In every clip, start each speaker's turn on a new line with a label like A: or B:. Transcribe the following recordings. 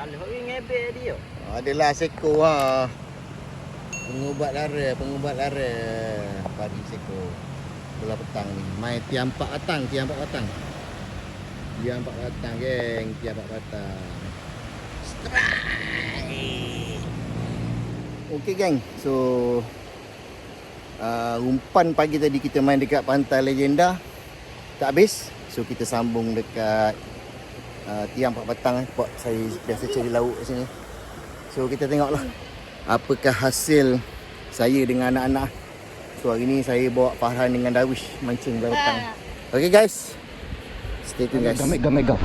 A: Orang ngebek dia.
B: Adalah seko ha. Pengubat lara, pengubat lara. Pagi seko. Bola petang ni. Mai tiang empat petang, tiang empat petang. Tiang empat petang, geng. Tiang empat petang. Strike. Okey, geng. So uh, umpan pagi tadi kita main dekat Pantai Legenda. Tak habis. So kita sambung dekat uh, tiang empat petang eh. Saya biasa cari lauk kat sini. So kita tengoklah apakah hasil saya dengan anak-anak. So hari ni saya bawa Farhan dengan Darwish mancing belah petang. Okay guys. Stay tune guys.
C: Mega mega.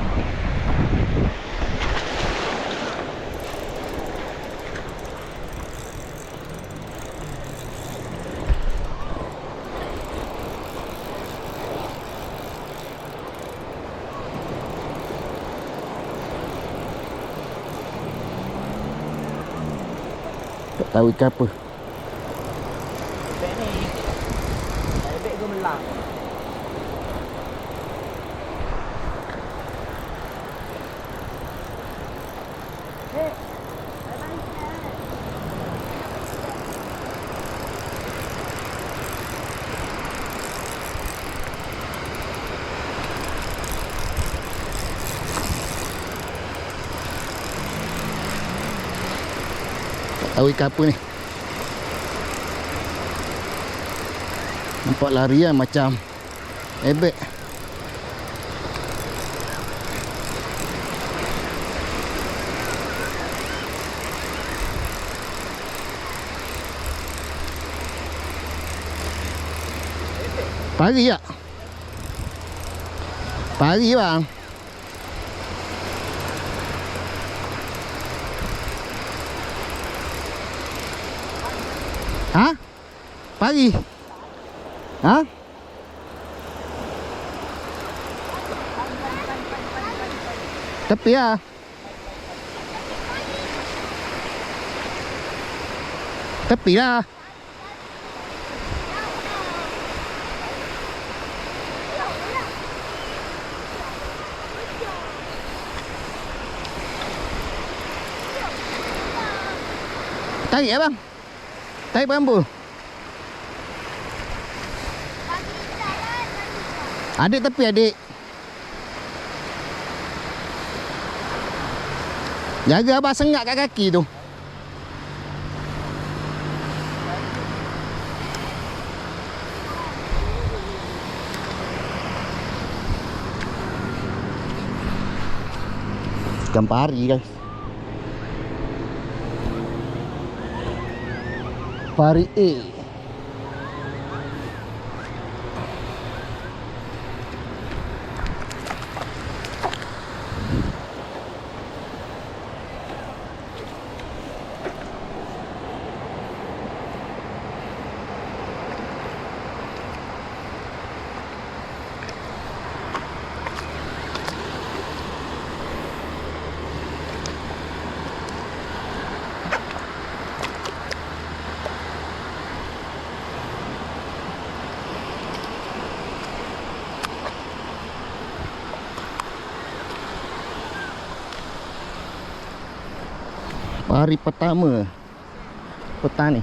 C: Tak tahu ikan apa.
A: Ebek ni. Ebek gemelang.
B: Tak tahu ikan apa ni. Nampak larian macam ebek. Pagi tak? Pagi bang. Ha? Pagi. Ha? Tepi lah. Tepi lah. Tarik ya bang. Tarik bambu. Adik tepi adik. Jaga abah sengak kat kaki tu. Ikan pari guys. Pari A. Hari pertama petang ni.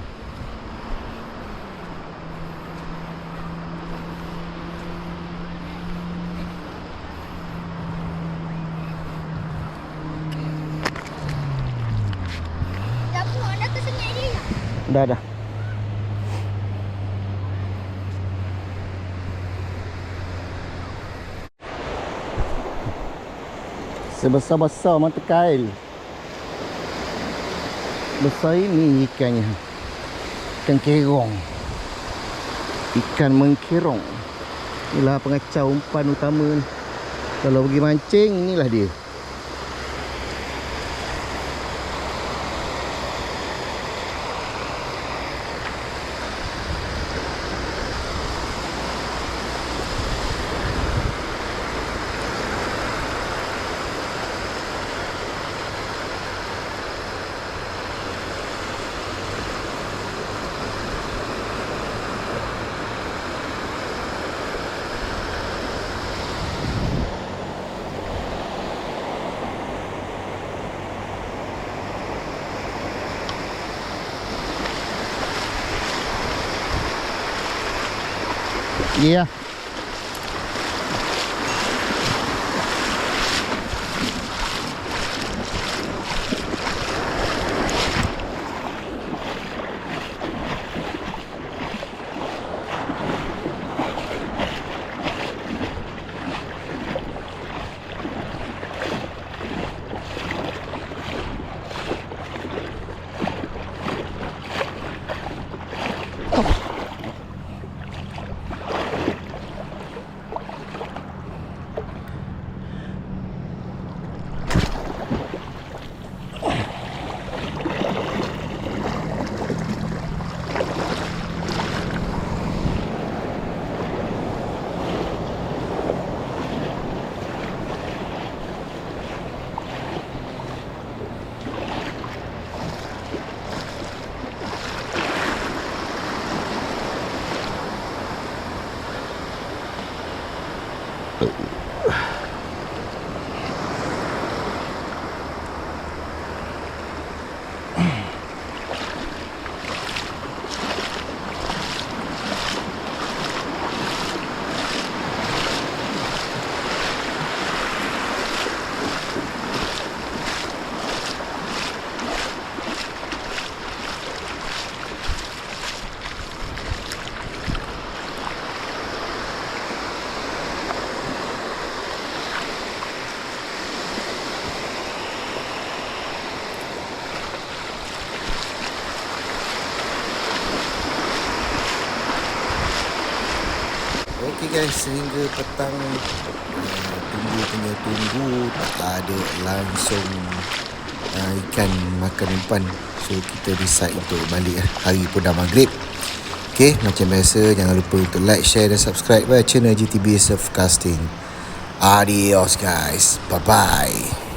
B: Dah dah. Sebesar-besar mata kail. Besar ini ikannya. Ikan kerong. Ikan mengkerong. Inilah pengacau umpan utama ni. Kalau pergi mancing, inilah dia.
C: Yeah.
B: Mm-hmm. Guys, sehingga petang uh, tunggu punya tunggu tak ada langsung uh, ikan makan umpan. So kita decide untuk balik lah. Hari pun dah maghrib. Okey, macam biasa jangan lupa untuk like, share dan subscribe uh, channel GTB Surfcasting. Adios guys. Bye bye.